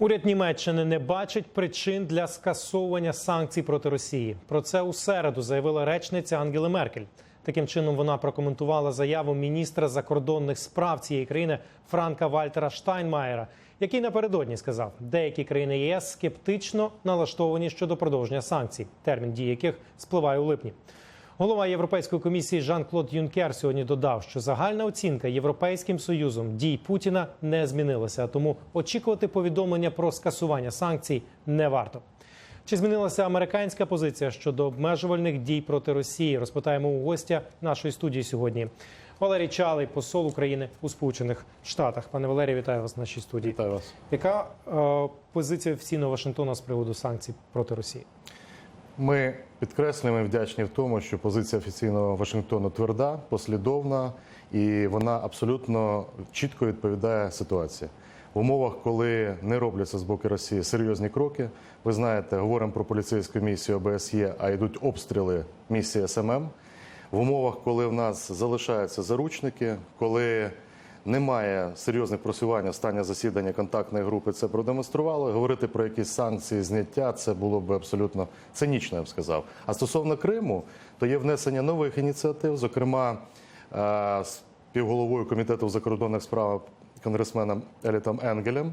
Уряд Німеччини не бачить причин для скасовування санкцій проти Росії. Про це у середу заявила речниця Ангели Меркель. Таким чином вона прокоментувала заяву міністра закордонних справ цієї країни Франка Вальтера Штайнмаєра, який напередодні сказав, деякі країни ЄС скептично налаштовані щодо продовження санкцій, термін дії яких спливає у липні. Голова Європейської комісії Жан-Клод Юнкер сьогодні додав, що загальна оцінка Європейським союзом дій Путіна не змінилася, тому очікувати повідомлення про скасування санкцій не варто. Чи змінилася американська позиція щодо обмежувальних дій проти Росії? Розпитаємо у гостя нашої студії сьогодні. Валерій Чалий, посол України у Сполучених Штатах. Пане Валерію, вітаю вас в нашій студії. Вітаю вас. Яка е, позиція офіційного Вашингтона з приводу санкцій проти Росії? Ми підкреслюємо вдячні в тому, що позиція офіційного Вашингтону тверда, послідовна і вона абсолютно чітко відповідає ситуації. В умовах, коли не робляться з боку Росії серйозні кроки, ви знаєте, говоримо про поліцейську місію ОБСЄ, а йдуть обстріли місії СММ. В умовах, коли в нас залишаються заручники, коли немає серйозних просування стання засідання контактної групи, це продемонструвало. Говорити про якісь санкції, зняття це було б абсолютно цинічно, я б сказав. А стосовно Криму, то є внесення нових ініціатив, зокрема е, співголовою комітету закордонних справах конгресменом Елітом Енгелем.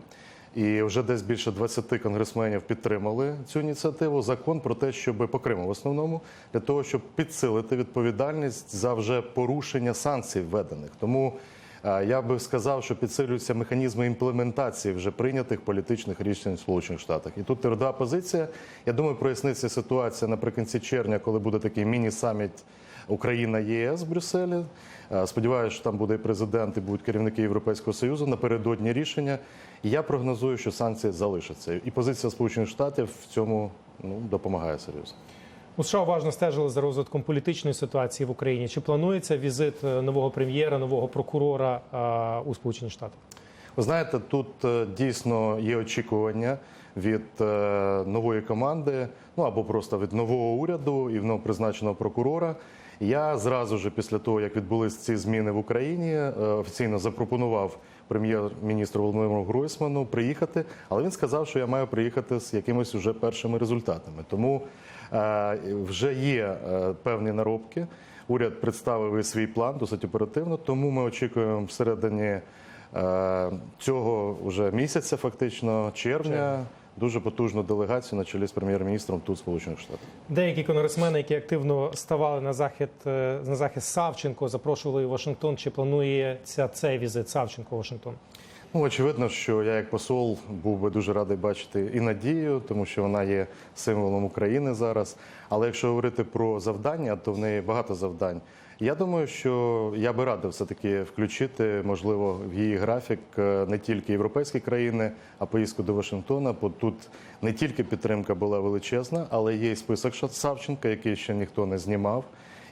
І вже десь більше 20 конгресменів підтримали цю ініціативу. Закон про те, щоб по Криму в основному для того, щоб підсилити відповідальність за вже порушення санкцій введених. Тому я би сказав, що підсилюються механізми імплементації вже прийнятих політичних рішень в Сполучених Штатах. І тут тверда позиція. Я думаю, проясниться ситуація наприкінці червня, коли буде такий міні-саміт Україна ЄС в Брюсселі. Сподіваюся, що там буде і президент, і будуть керівники Європейського союзу напередодні рішення. Я прогнозую, що санкції залишаться. І позиція Сполучених Штатів в цьому ну, допомагає серйозно. У США уважно стежили за розвитком політичної ситуації в Україні. Чи планується візит е, нового прем'єра, нового прокурора е, у Сполучені Штати? Ви знаєте, тут е, дійсно є очікування від нової команди, ну або просто від нового уряду і новопризначеного прокурора. Я зразу ж після того, як відбулись ці зміни в Україні, офіційно запропонував прем'єр-міністру Володимиру Гройсману приїхати, але він сказав, що я маю приїхати з якимись уже першими результатами. Тому вже є е, певні наробки. Уряд представив свій план досить оперативно, тому ми очікуємо всередині е, цього вже місяця, фактично червня, дуже потужну делегацію на чолі з прем'єр-міністром тут, Сполучених Штатах. Деякі конгресмени, які активно ставали на захід е, на захист Савченко, запрошували Вашингтон. Чи планується цей візит Савченко Вашингтон? Ну, очевидно, що я як посол був би дуже радий бачити і Надію, тому що вона є символом України зараз. Але якщо говорити про завдання, то в неї багато завдань. Я думаю, що я би радив все-таки включити, можливо, в її графік е, не тільки європейські країни, а поїздку до Вашингтона. Бо тут не тільки підтримка була величезна, але є і список Савченка, який ще ніхто не знімав.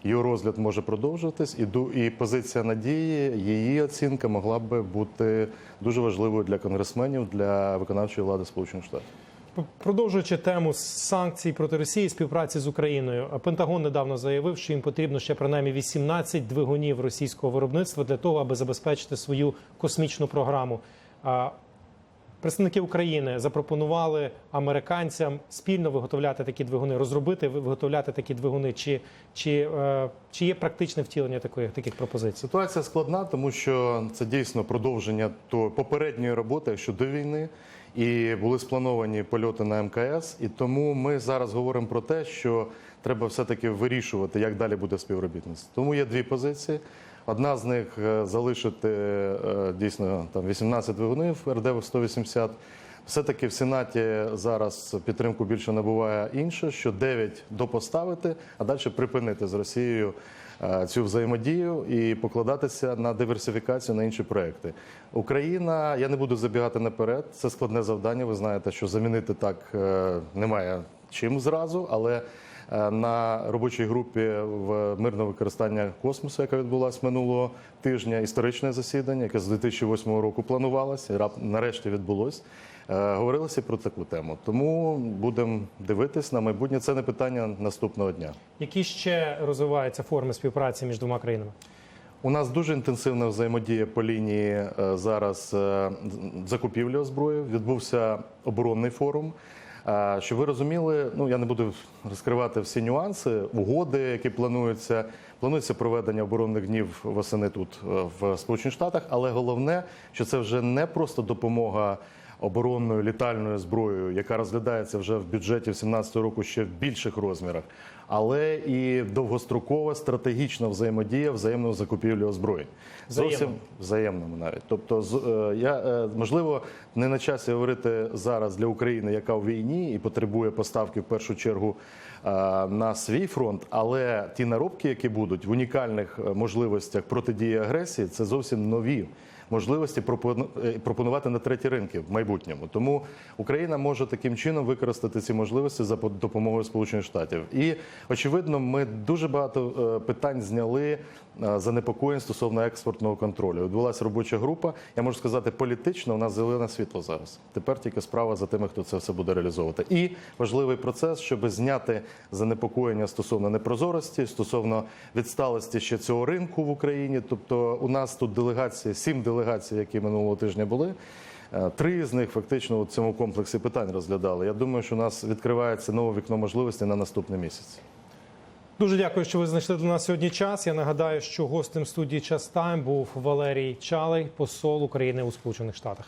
Його розгляд може продовжуватись, і позиція надії, її оцінка могла би бути дуже важливою для конгресменів, для виконавчої влади Сполучених Штатів. Продовжуючи тему санкцій проти Росії, співпраці з Україною, Пентагон недавно заявив, що їм потрібно ще принаймні 18 двигунів російського виробництва для того, аби забезпечити свою космічну програму. Представники України запропонували американцям спільно виготовляти такі двигуни, розробити виготовляти такі двигуни. Чи, чи, е, чи є практичне втілення такої, таких пропозицій? Ситуація складна, тому що це дійсно продовження то попередньої роботи, якщо до війни, і були сплановані польоти на МКС. І тому ми зараз говоримо про те, що треба все-таки вирішувати, як далі буде співробітництво. Тому є дві позиції. Одна з них е, залишити е, дійсно там 18 двигунів РД 180 все-таки в Сенаті зараз підтримку більше набуває інше, що 9 допоставити, а далі припинити з Росією е, цю взаємодію і покладатися на диверсифікацію на інші проекти. Україна, я не буду забігати наперед. Це складне завдання. Ви знаєте, що замінити так немає чим зразу, але. Е, На робочій групі в мирне використання космосу, яка відбулася минулого тижня, історичне засідання, яке з 2008 року планувалося, і рап- нарешті відбулось. Е, Говорилося про таку тему. Тому будемо дивитись на майбутнє. Це не питання наступного дня. Які ще розвиваються форми співпраці між двома країнами? У нас дуже інтенсивна взаємодія по лінії е, зараз закупівлі озброї. Відбувся оборонний форум. Щоб ви розуміли, ну я не буду розкривати всі нюанси, угоди, які плануються. Планується проведення оборонних днів восени тут е, в Сполучених Штатах, але головне, що це вже не просто допомога оборонною літальною зброєю, яка розглядається вже в бюджеті 2017 року ще в більших розмірах, але і довгострокова стратегічна взаємодія взаємної закупівлі озброєнь. Зовсім взаємному навіть. Тобто, е, я е, можливо не на часі говорити зараз для України, яка в війні і потребує поставки в першу чергу е, на свій фронт, але ті наробки, які будуть в унікальних можливостях протидії агресії, це зовсім нові. Можливості е, пропонувати на треті ринки в майбутньому, тому Україна може таким чином використати ці можливості за по- допомогою Сполучених Штатів. І очевидно, ми дуже багато е, питань зняли е, занепокоєнь стосовно експортного контролю. Відбулася робоча група. Я можу сказати, політично у нас зелене світло зараз. Тепер тільки справа за тими, хто це все буде реалізовувати. І важливий процес, щоб зняти занепокоєння стосовно непрозорості, стосовно відсталості ще цього ринку в Україні. Тобто, у нас тут делегації, сім делегацій, які минулого тижня були. Е, Три з них фактично у цьому комплексі питань розглядали. Я думаю, що у нас відкривається нове вікно можливостей на наступний місяць. Дуже дякую, що ви знайшли до нас сьогодні час. Я нагадаю, що гостем студії Час Тайм був Валерій Чалий, посол України у Сполучених Штатах.